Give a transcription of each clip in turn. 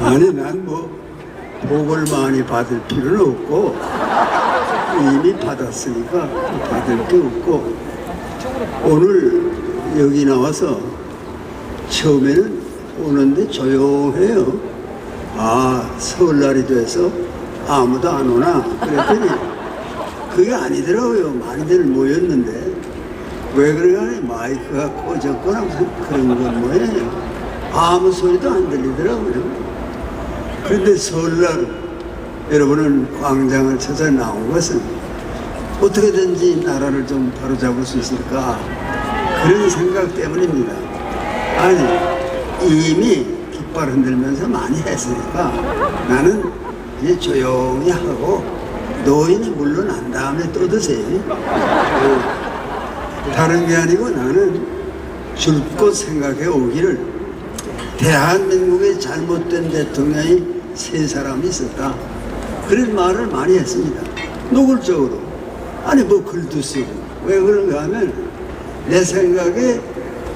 아니 난 뭐 복을 많이 받을 필요는 없고 이미 받았으니까 받을 게 없고 오늘 여기 나와서 처음에는 오는데 조용해요. 아 설날이 돼서 아무도 안 오나 그랬더니 그게 아니더라고요. 많이들 모였는데 왜 그러냐 마이크가 꺼졌거나 그런 건 뭐예요. 아무 소리도 안 들리더라고요. 그런데 설날 여러분은 광장을 찾아 나온 것은 어떻게든지 나라를 좀 바로잡을 수 있을까 그런 생각 때문입니다. 아니 이미 깃발 흔들면서 많이 했으니까 나는 이제 조용히 하고 노인이 물러난 다음에 떠드세요. 어, 다른 게 아니고 나는 줄곧 생각해 오기를 대한민국의 잘못된 대통령이 세 사람이 있었다. 그런 말을 많이 했습니다. 노골적으로. 아니, 뭐 글도 쓰고. 왜 그런가 하면 내 생각에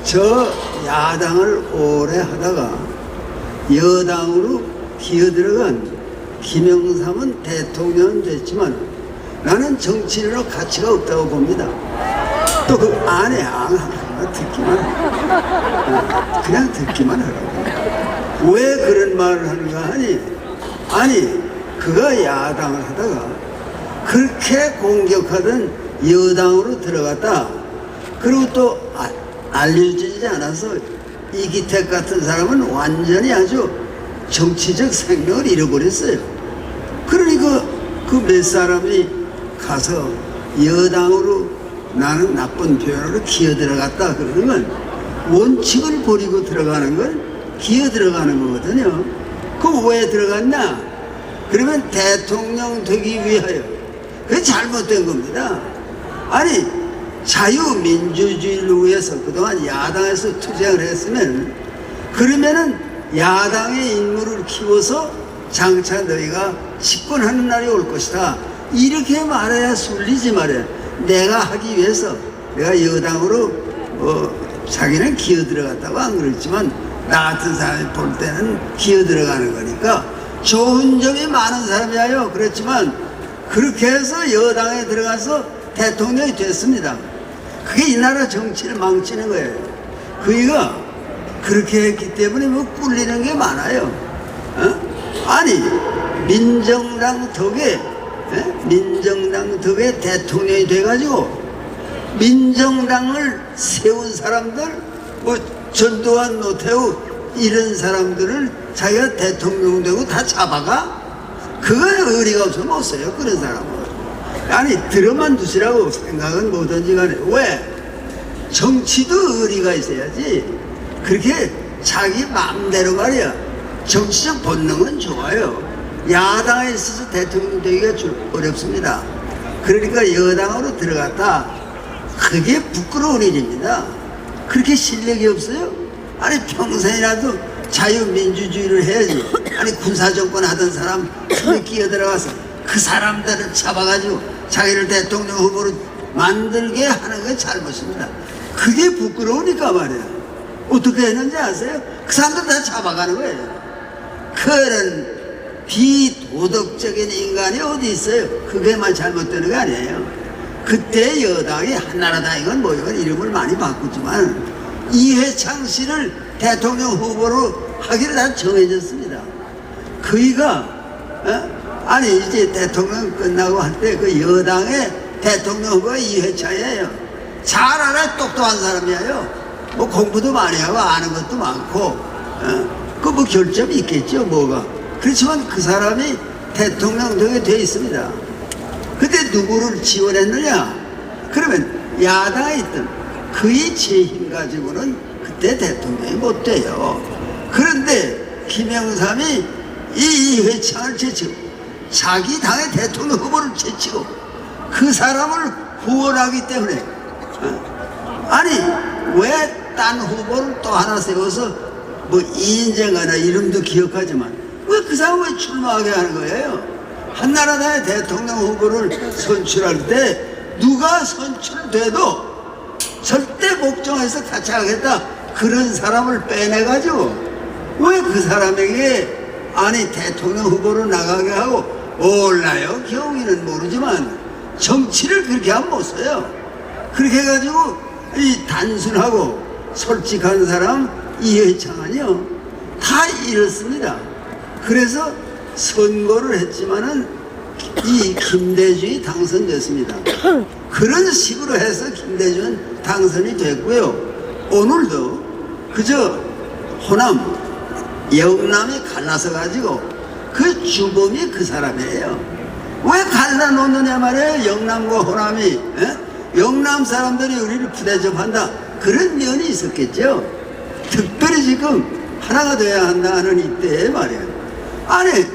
저 야당을 오래 하다가 여당으로 기어들어간 김영삼은 대통령은 됐지만 나는 정치인으로 가치가 없다고 봅니다. 또 그 안에 안 듣기만. 그냥 듣기만 하라고. 왜 그런 말을 하는가 하니, 아니, 그가 야당을 하다가 그렇게 공격하던 여당으로 들어갔다. 그리고 또 아- 알려지지 않아서 이기택 같은 사람은 완전히 아주 정치적 생명을 잃어버렸어요. 그러니까 그 몇 사람이 가서 여당으로 나는 나쁜 표현으로 기어 들어갔다 그러는 건 원칙을 버리고 들어가는 건 기어 들어가는 거거든요. 그럼 왜 들어갔나? 그러면 대통령 되기 위하여. 그게 잘못된 겁니다. 아니, 자유민주주의를 위해서 그동안 야당에서 투쟁을 했으면 그러면은 야당의 인물을 키워서 장차 너희가 집권하는 날이 올 것이다. 이렇게 말해야 술리지 말이야. 내가 하기 위해서 내가 여당으로 어, 자기는 기어 들어갔다고 안 그랬지만 나 같은 사람이 볼 때는 기어 들어가는 거니까 좋은 점이 많은 사람이에요. 그렇지만 그렇게 해서 여당에 들어가서 대통령이 됐습니다. 그게 이 나라 정치를 망치는 거예요. 그이가 그렇게 했기 때문에 뭐 꿀리는 게 많아요. 어? 아니 민정당 덕에 예? 민정당 덕에 대통령이 돼가지고 민정당을 세운 사람들 뭐 전두환 노태우 이런 사람들을 자기가 대통령 되고 다 잡아가? 그건 의리가 없어 못 써요 그런 사람은. 아니 들어만 두시라고 생각은 뭐든지 간에. 왜? 정치도 의리가 있어야지. 그렇게 자기 마음대로 말이야. 정치적 본능은 좋아요 야당에 있어서 대통령 되기가 좀 어렵습니다. 그러니까 여당으로 들어갔다. 그게 부끄러운 일입니다. 그렇게 실력이 없어요? 아니 평생이라도 자유민주주의를 해야지. 아니 군사정권 하던 사람 손에 끼어 들어가서 그 사람들을 잡아가지고 자기를 대통령 후보로 만들게 하는 게 잘못입니다. 그게 부끄러우니까 말이야 어떻게 했는지 아세요? 그 사람들 다 잡아가는 거예요. 그런 비도덕적인 인간이 어디 있어요? 그게만 잘못되는 게 아니에요 그때 여당이 한나라당이건 뭐 이건 이름을 많이 바꿨지만 이해창 씨를 대통령 후보로 하기로 다 정해졌습니다. 그이가 어? 아니 이제 대통령 끝나고 할 때 그 여당의 대통령 후보가 이해창이에요. 잘 알아 똑똑한 사람이에요. 뭐 공부도 많이 하고 아는 것도 많고 어? 그뭐 결점이 있겠죠 뭐가. 그렇지만 그 사람이 대통령 등에 돼 있습니다. 그때 누구를 지원했느냐? 그러면 야당에 있던 그의 재힘 가지고는 그때 대통령이 못 돼요. 그런데 김영삼이 이 이회창을 제치고 자기 당의 대통령 후보를 제치고 그 사람을 후원하기 때문에 어? 아니 왜 딴 후보를 또 하나 세워서 뭐 이인재가나 이름도 기억하지만 왜 그 사람을 왜 출마하게 하는 거예요? 한나라당의 대통령 후보를 선출할 때 누가 선출돼도 절대 복종해서 같이 하겠다. 그런 사람을 빼내가지고 왜 그 사람에게 아니 대통령 후보로 나가게 하고 몰라요? 경위는 모르지만 정치를 그렇게 하면 못 써요. 그렇게 해가지고 이 단순하고 솔직한 사람 이해창은요? 다 이렇습니다 그래서 선거를 했지만은 이 김대중이 당선됐습니다 그런 식으로 해서 김대중은 당선이 됐고요 오늘도 그저 호남 영남이 갈라서 가지고 그 주범이 그 사람이에요. 왜 갈라놓느냐 말이에요. 영남과 호남이 에? 영남 사람들이 우리를 부대접한다 그런 면이 있었겠죠. 특별히 지금 하나가 돼야 한다는 이때에 말이에요. 아니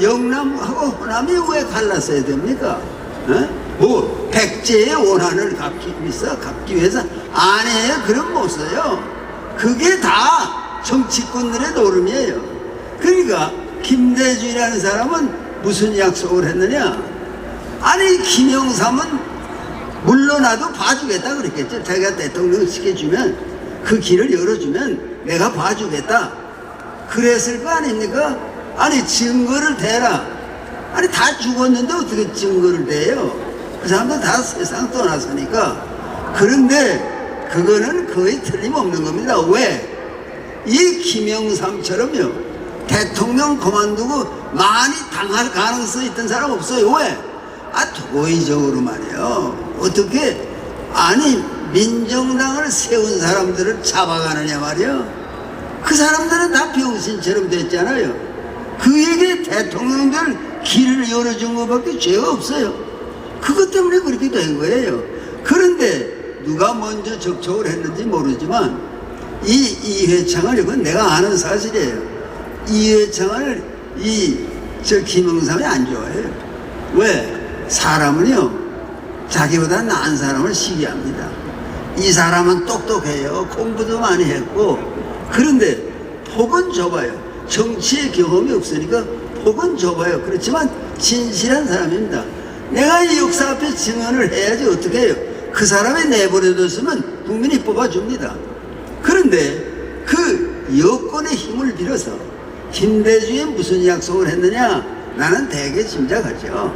영남하고 호남이 왜 갈랐어야 됩니까? 에? 뭐 백제의 원한을 갚기 위해서 갚기 위해서 아니에요. 그런 못 써요. 그게 다 정치권들의 노름이에요. 그러니까 김대중이라는 사람은 무슨 약속을 했느냐? 아니 김영삼은 물러나도 봐주겠다 그랬겠죠. 자기가 대통령 시켜주면 그 길을 열어주면 내가 봐주겠다. 그랬을 거 아닙니까? 아니 증거를 대라. 아니 다 죽었는데 어떻게 증거를 대요? 그 사람들 다 세상 떠났으니까. 그런데 그거는 거의 틀림없는 겁니다. 왜? 이 김영삼처럼요 대통령 그만두고 많이 당할 가능성이 있던 사람 없어요 왜? 아 도의적으로 말이에요 어떻게 아니 민정당을 세운 사람들을 잡아가느냐 말이요 그 사람들은 다 병신처럼 됐잖아요 그에게 대통령들 길을 열어준 것밖에 죄가 없어요 그것 때문에 그렇게 된 거예요 그런데 누가 먼저 접촉을 했는지 모르지만 이 이회창을 이건 내가 아는 사실이에요. 이회창을 이 저 김영삼이 안 좋아해요. 왜? 사람은요 자기보다 나은 사람을 시기합니다. 이 사람은 똑똑해요. 공부도 많이 했고 그런데 폭은 좁아요. 정치의 경험이 없으니까 폭은 좁아요. 그렇지만 진실한 사람입니다. 내가 이 역사 앞에 증언을 해야지 어떻게 해요? 그 사람이 내버려뒀으면 국민이 뽑아줍니다. 그런데 그 여권의 힘을 빌어서 김대중이 무슨 약속을 했느냐? 나는 대개 짐작하죠.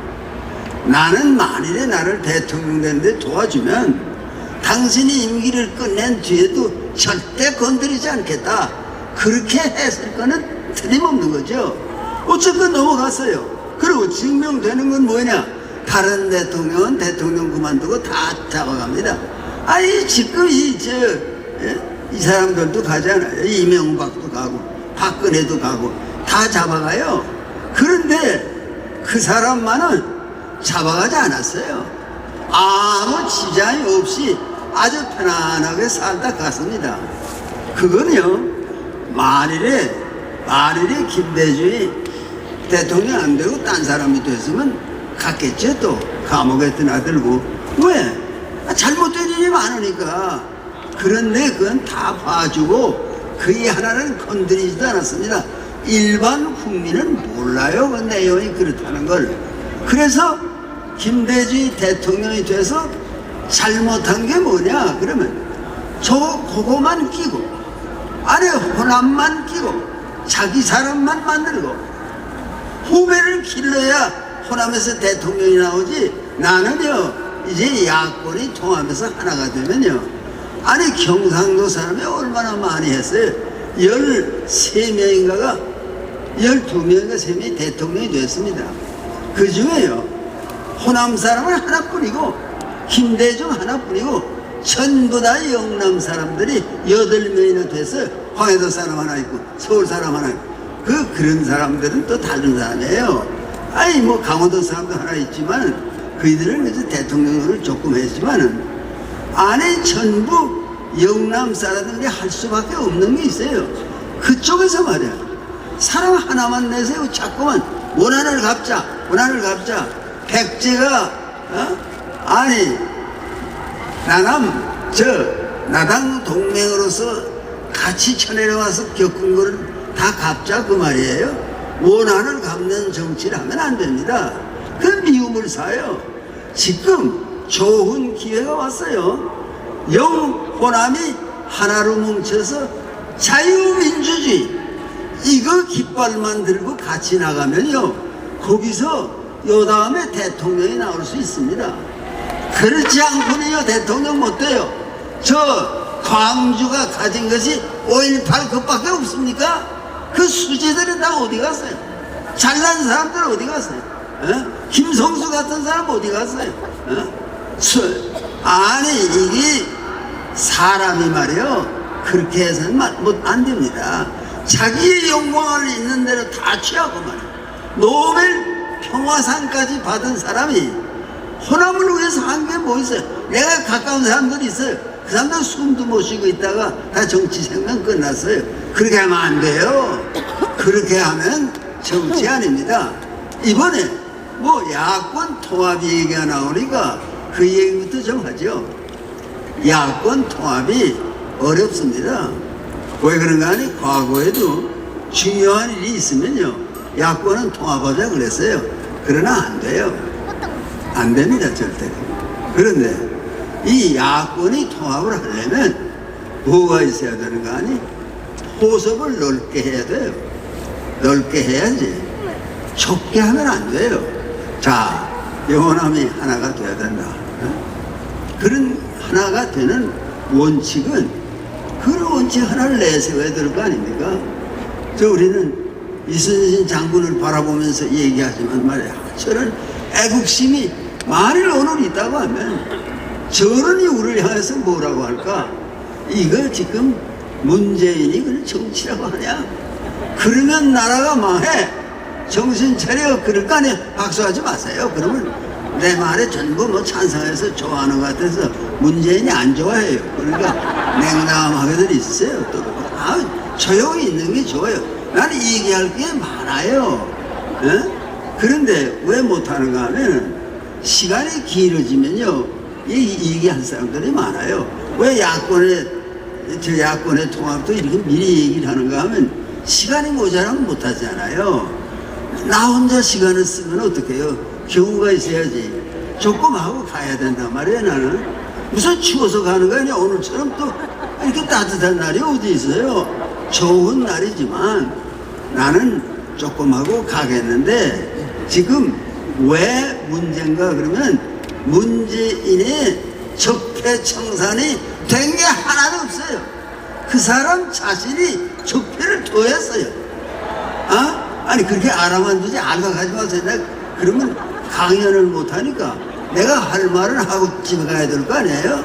나는 만일에 나를 대통령 되는데 도와주면 당신이 임기를 끝낸 뒤에도 절대 건드리지 않겠다. 그렇게 했을 거는 틀림없는 거죠. 어쨌건 넘어갔어요. 그리고 증명되는 건 뭐냐? 다른 대통령은 대통령 그만두고 다 잡아갑니다. 아니, 지금 이, 저, 예? 이 사람들도 가잖아요. 이명박도 가고, 박근혜도 가고, 다 잡아가요. 그런데 그 사람만은 잡아가지 않았어요. 아무 지장이 없이 아주 편안하게 살다 갔습니다. 그건요, 만일에, 만일에 김대중이 대통령 안 되고 딴 사람이 됐으면 갔겠죠, 또. 감옥에 드나들고. 왜? 아, 잘못된 일이 많으니까. 그런데 그건 다 봐주고 그이 하나는 건드리지도 않았습니다. 일반 국민은 몰라요. 그 내용이 그렇다는 걸. 그래서 김대중이 대통령이 돼서 잘못한 게 뭐냐? 그러면 저 그거만 끼고 아래 호남만 끼고 자기 사람만 만들고 후배를 길러야 호남에서 대통령이 나오지 나는요 이제 야권이 통하면서 하나가 되면요. 아니 경상도 사람이 얼마나 많이 했어요? 13명인가가 12명인가 3명이 대통령이 됐습니다. 그 중에요 호남 사람은 하나뿐이고 김대중 하나뿐이고 전부 다 영남 사람들이 8명이나 돼서 황해도 사람 하나 있고 서울 사람 하나 있고 그 그런 사람들은 또 다른 사람이에요 아니 뭐 강원도 사람도 하나 있지만 그이들은 이제 대통령을 조금 했지만은 안에 전부 영남 사람들이 할 수밖에 없는 게 있어요. 그쪽에서 말이야. 사람 하나만 내세요. 자꾸만 원한을 갚자, 원한을 갚자. 백제가 어? 아니 나남 저 나당 동맹으로서 같이 쳐내려와서 겪은 거를 다 갚자 그 말이에요. 원한을 갚는 정치를 하면 안 됩니다. 그 미움을 사요. 지금 좋은 기회가 왔어요. 영 호남이 하나로 뭉쳐서 자유민주주의 이거 깃발만 들고 같이 나가면요 거기서 요 다음에 대통령이 나올 수 있습니다. 그렇지 않고는요 대통령 못 돼요. 저 광주가 가진 것이 5.18 그밖에 없습니까? 그 수재들은 다 어디 갔어요? 잘난 사람들 어디 갔어요? 어? 김성수 같은 사람 어디 갔어요? 어? 수, 아니 이게 사람이 말이요 그렇게 해서는 마- 못- 안 됩니다. 자기의 영광을 있는 대로 다 취하고 말이에요. 노벨 평화상까지 받은 사람이 호남을 위해서 한 게 뭐 있어요? 내가 가까운 사람들이 있어요. 그 사람들 숨도 못 쉬고 있다가 다 정치 생명 끝났어요. 그렇게 하면 안 돼요. 그렇게 하면 정치 아닙니다. 이번에 뭐 야권 통합 얘기가 나오니까 그 얘기부터 좀 하죠. 야권 통합이 어렵습니다. 왜 그런가 하니 과거에도 중요한 일이 있으면요. 야권은 통합하자 그랬어요. 그러나 안 돼요. 안 됩니다, 절대로. 그런데 이 야권이 통합을 하려면 뭐가 있어야 되는가 하니 포섭을 넓게 해야 돼요. 넓게 해야지. 좁게 하면 안 돼요. 자, 영원함이 하나가 돼야 된다. 어? 그런 하나가 되는 원칙은 그런 원칙 하나를 내세워야 될 거 아닙니까? 저 우리는 이순신 장군을 바라보면서 얘기하지만 말이야. 저는 애국심이 만일 오늘 있다고 하면 저런이 우리를 향해서 뭐라고 할까? 이거 지금 문재인이 그런 정치라고 하냐? 그러면 나라가 망해. 정신 차려. 그럴 거 아니에요. 박수하지 마세요. 그러면 내 말에 전부 뭐 찬성해서 좋아하는 것 같아서 문재인이 안 좋아해요. 그러니까 냉담하게들 있어요. 또. 아, 조용히 있는 게 좋아요. 나는 얘기할 게 많아요. 어? 그런데 왜 못하는가 하면 시간이 길어지면요. 이 얘기할 사람들이 많아요. 왜 야권의, 저 야권의 통합도 이렇게 미리 얘기를 하는가 하면 시간이 모자라면 못하잖아요. 나 혼자 시간을 쓰면 어떡해요? 경우가 있어야지. 조금 하고 가야 된단 말이에요, 나는. 무슨 추워서 가는 거 아니야? 오늘처럼 또 이렇게 따뜻한 날이 어디 있어요? 좋은 날이지만 나는 조금 하고 가겠는데 지금 왜 문제인가 그러면 문재인의 적폐청산이 된 게 하나도 없어요. 그 사람 자신이 적폐를 더했어요. 아? 아니 그렇게 알아만 두지 알아가지 마세요. 내가 그러면 강연을 못하니까 내가 할 말은 하고 집에 가야 될 거 아니에요?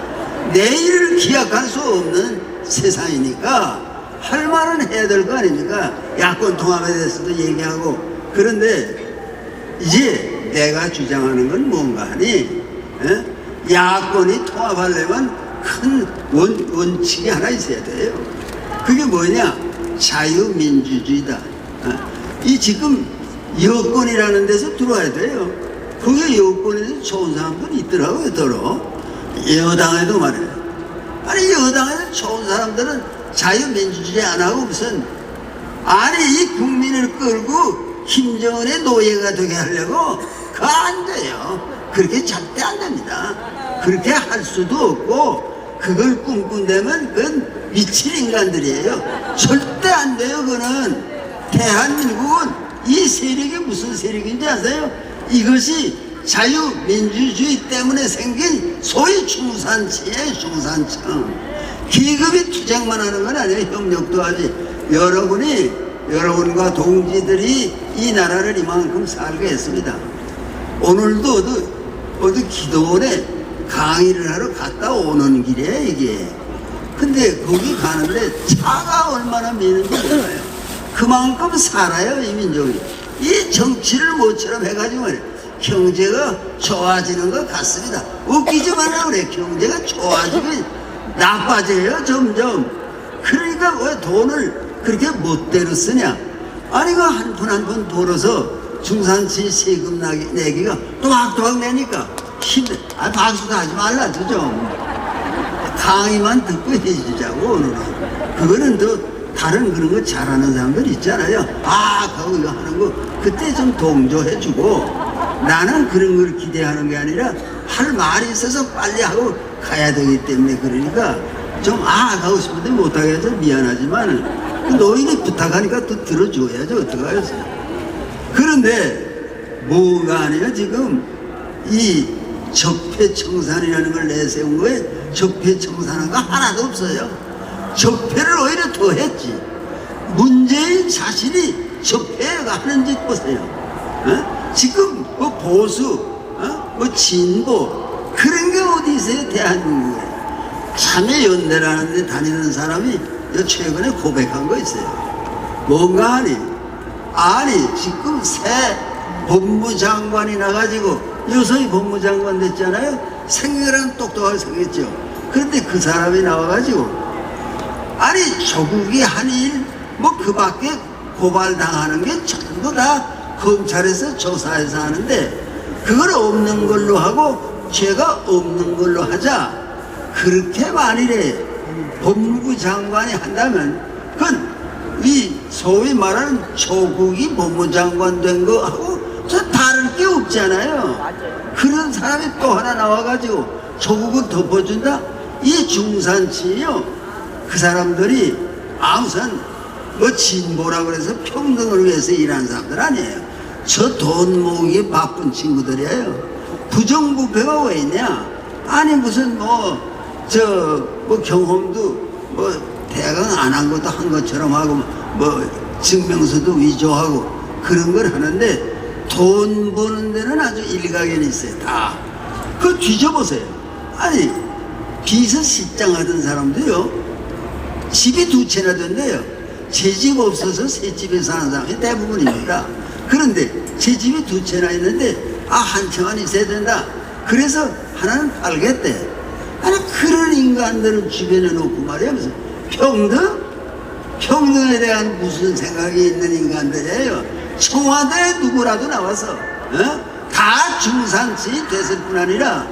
내일을 기약할 수 없는 세상이니까 할 말은 해야 될 거 아닙니까? 야권 통합에 대해서도 얘기하고 그런데 이제 내가 주장하는 건 뭔가 하니 에? 야권이 통합하려면 큰 원, 원칙이 하나 있어야 돼요. 그게 뭐냐? 자유민주주의다. 어? 이 지금 여권이라는 데서 들어와야 돼요. 그게 여권에서 좋은 사람들이 있더라고요, 더러. 여당에도 말이에요. 아니, 여당에서 좋은 사람들은 자유민주주의 안 하고 무슨, 아니, 이 국민을 끌고 김정은의 노예가 되게 하려고, 그거 안 돼요. 그렇게 절대 안 됩니다. 그렇게 할 수도 없고, 그걸 꿈꾼다면 그건 미친 인간들이에요. 절대 안 돼요, 그거는. 대한민국은 이 세력이 무슨 세력인지 아세요? 이것이 자유민주주의 때문에 생긴 소위 중산층이에요, 중산층. 기업이 투쟁만 하는 건 아니에요, 협력도 하지. 여러분이, 여러분과 동지들이 이 나라를 이만큼 살게 했습니다. 오늘도 어디, 어디 기도원에 강의를 하러 갔다 오는 길이에요, 이게. 근데 거기 가는데 차가 얼마나 미는지 몰라요. 그만큼 살아요, 이 민족이. 이 정치를 모처럼 해가지고. 경제가 좋아지는 것 같습니다. 웃기지 말라 그래. 경제가 좋아지면 나빠져요, 점점. 그러니까 왜 돈을 그렇게 멋대로 쓰냐? 아니, 그 한 푼 한 푼 벌어서 중산층 세금 나기, 내기가 또박또박 내니까 힘들, 아, 박수도 하지 말라, 저 좀. 강의만 듣고 해주자고, 오늘은. 그거는 또 다른 그런 거 잘하는 사람들 있잖아요. 아, 그거 이거 하는 거, 그때 좀 동조해주고, 나는 그런 걸 기대하는 게 아니라 할 말이 있어서 빨리 하고 가야 되기 때문에 그러니까 좀 아, 가고 싶은데 못하게 해서 미안하지만 노인이 부탁하니까 또 들어줘야죠. 어떡하겠어요. 그런데 뭐가 아니야 지금 이 적폐청산이라는 걸 내세운 거에 적폐청산한 거 하나도 없어요. 적폐를 오히려 더 했지. 문재인 자신이 적폐가 하는 짓 보세요. 어? 지금 뭐 보수, 어? 뭐 진보 그런 게 어디 있어요 대한민국에. 참여 연대라는 데 다니는 사람이 요 최근에 고백한 거 있어요. 뭔가 하니? 아니, 지금 새 법무장관이 나가지고 유서희 법무장관 됐잖아요. 생각이랑 똑똑하게 생겼죠. 그런데 그 사람이 나와가지고 아니, 조국이 한 일, 뭐 그 밖에 고발당하는 게 전부 다 검찰에서 조사해서 하는데 그걸 없는 걸로 하고 죄가 없는 걸로 하자. 그렇게 만일에 법무부 장관이 한다면 그건 이 소위 말하는 조국이 법무장관 된 거하고 저 다를 게 없잖아요. 그런 사람이 또 하나 나와가지고 조국을 덮어준다? 이 중산층이요. 그 사람들이 아무튼 뭐 진보라 그래서 평등을 위해서 일하는 사람들 아니에요. 저 돈 모으기 바쁜 친구들이에요. 부정부패가 왜 있냐? 아니 무슨 뭐 저 뭐 경험도 뭐 대강 안 한 것도 한 것처럼 하고 뭐 증명서도 위조하고 그런 걸 하는데 돈 버는 데는 아주 일가견이 있어요. 다. 그거 뒤져보세요. 아니 비서 실장 하던 사람도요. 집이 두 채나 된대요. 제 집 없어서 새 집에 사는 사람이 대부분입니다. 그런데 제 집이 두 채나 있는데 아 한 채만 있어야 된다. 그래서 하나는 팔겠대. 아니 그런 인간들은 주변에 놓고 말이야 무슨 평등? 평등에 대한 무슨 생각이 있는 인간들이에요. 청와대 누구라도 나와서 어? 다 중산층이 됐을 뿐 아니라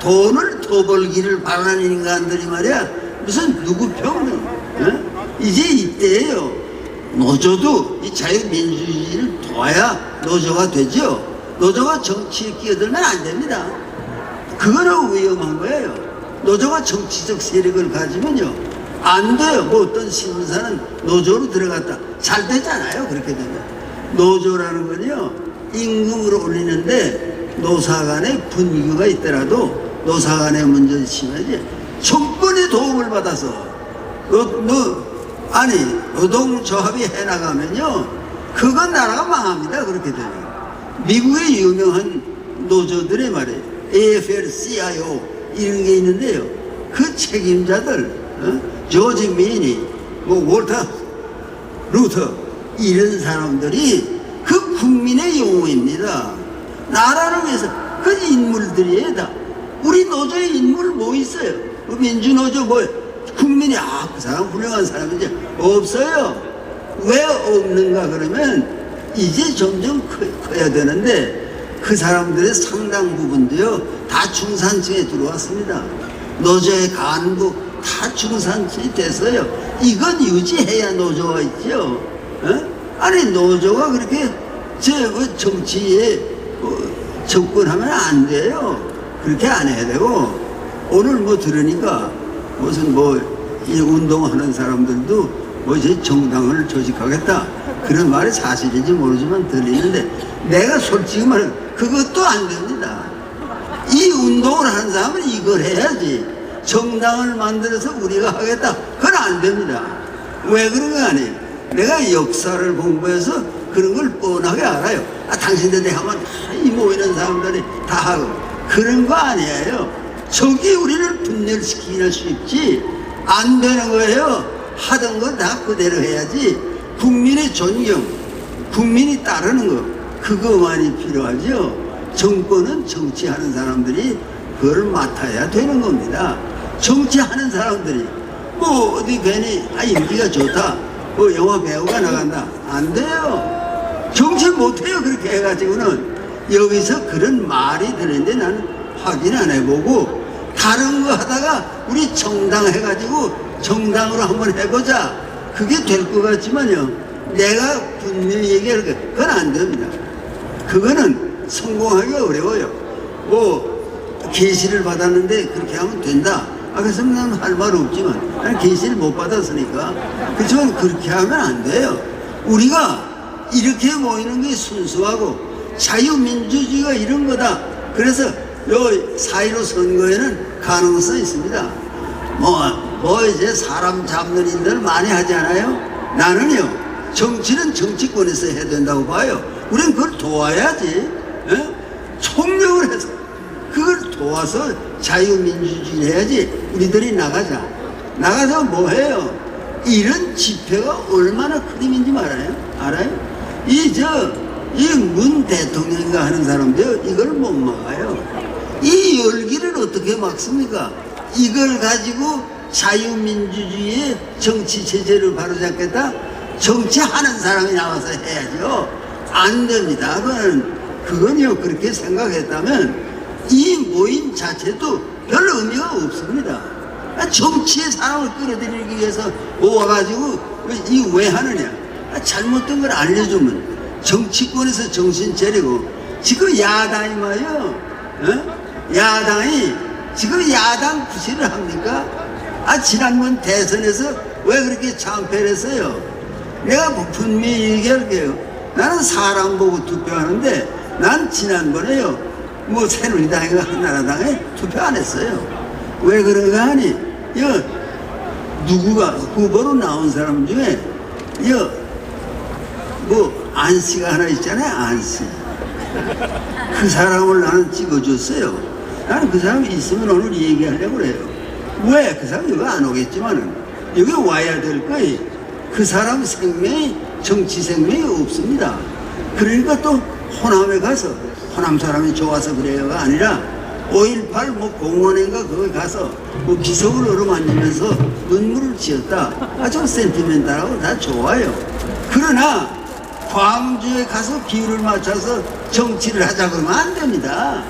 돈을 더 벌기를 바라는 인간들이 말이야 무슨 누구 평등? 어? 이제 이때예요. 노조도 이 자유민주주의를 도와야 노조가 되죠. 노조가 정치에 끼어들면 안 됩니다. 그거는 위험한 거예요. 노조가 정치적 세력을 가지면요. 안 돼요. 뭐 어떤 신문사는 노조로 들어갔다. 잘 되잖아요. 그렇게 되면. 노조라는 건요. 임금을 올리는데 노사 간에 분규가 있더라도 노사 간의 문제는 심하지. 정권의 도움을 받아서 너, 너 아니 노동조합이 해나가면요. 그건 나라가 망합니다. 그렇게 되면. 미국의 유명한 노조들의 말이에요. AFL-CIO 이런 게 있는데요. 그 책임자들, 어? 조지 미니, 뭐 월터, 루터 이런 사람들이 그 국민의 영웅입니다. 나라를 위해서 그 인물들이에요 다. 우리 노조의 인물 뭐 있어요? 그 민주노조 뭐 국민이 아 그 사람 훌륭한 사람인지 없어요. 왜 없는가 그러면 이제 점점 커, 커야 되는데 그 사람들의 상당 부분도요 다 중산층에 들어왔습니다. 노조의 간부 다 중산층이 됐어요. 이건 유지해야 노조가 있죠. 어? 아니 노조가 그렇게 저그 정치에 어, 접근하면 안 돼요. 그렇게 안 해야 되고 오늘 뭐 들으니까 무슨 뭐 이 운동하는 사람들도 뭐 이제 정당을 조직하겠다 그런 말이 사실인지 모르지만 들리는데 내가 솔직히 말해 그것도 안 됩니다. 이 운동을 하는 사람은 이걸 해야지 정당을 만들어서 우리가 하겠다 그건 안 됩니다. 왜 그런 거 아니에요? 내가 역사를 공부해서 그런 걸 뻔하게 알아요. 아, 당신들이 하면 다이 모이는 사람들이 다 하고 그런 거 아니에요. 저기 우리를 분열시키기나 쉽지 안 되는 거예요. 하던 거 다 그대로 해야지. 국민의 존경, 국민이 따르는 거 그거만이 필요하죠. 정권은 정치하는 사람들이 그걸 맡아야 되는 겁니다. 정치하는 사람들이. 뭐 어디 괜히 아 인기가 좋다, 뭐 영화 배우가 나간다. 안 돼요. 정치 못해요 그렇게 해가지고는. 여기서 그런 말이 드는데 나는 확인 안 해보고 다른 거 하다가 우리 정당 해가지고 정당으로 한번 해보자. 그게 될 것 같지만요. 내가 분명히 얘기할 거 그건 안 됩니다. 그거는 성공하기가 어려워요 뭐 계시를 받았는데 그렇게 하면 된다 아, 그래서 난할 말 없지만, 난 계시를 못 받았으니까. 그렇지만 그렇게 하면 안 돼요. 우리가 이렇게 모이는 게 순수하고 자유민주주의가 이런 거다. 그래서 요 사이로 선거에는 가능성이 있습니다. 뭐, 뭐 이제 사람 잡는 일들 많이 하지 않아요? 나는요, 정치는 정치권에서 해야 된다고 봐요. 우린 그걸 도와야지. 예? 총력을 해서 그걸 도와서 자유민주주의 해야지. 우리들이 나가자. 나가서 뭐 해요? 이런 집회가 얼마나 큰 힘인지 알아요? 알아요? 이, 저, 이 문 대통령인가 하는 사람들 이걸 못 막아요. 이 열기를 어떻게 막습니까? 이걸 가지고 자유민주주의의 정치 체제를 바로잡겠다? 정치하는 사람이 나와서 해야죠. 안 됩니다. 그건, 그건요, 그렇게 생각했다면 이 모임 자체도 별 의미가 없습니다. 아, 정치의 사람을 끌어들이기 위해서 모아가지고 이 왜 하느냐? 아, 잘못된 걸 알려주면 정치권에서 정신 차리고 지금 야당이 말이요, 어? 야당이 지금 야당 구실을 합니까? 아 지난번 대선에서 왜 그렇게 참패를 했어요? 내가 뭐 분명히 얘기할게요. 나는 사람 보고 투표하는데 난 지난번에요. 뭐 새누리당이가 한나라당에 투표 안 했어요. 왜 그런가 하니 여 누구가 후보로 나온 사람 중에 여뭐 안씨가 하나 있잖아요. 안씨. 그 사람을 나는 찍어줬어요. 나는 그 사람이 있으면 오늘 얘기하려고 그래요. 왜? 그 사람 여기 안 오겠지만은 여기 와야 될 거예요. 그 사람 생명이 정치 생명이 없습니다. 그러니까 또 호남에 가서 호남 사람이 좋아서 그래요가 아니라 5.18 뭐 공원인가 거기 가서 뭐 기석을 얻어만지면서 눈물을 지었다. 아주 센티멘탈하고 다 좋아요. 그러나 광주에 가서 기후를 맞춰서 정치를 하자 그러면 안 됩니다.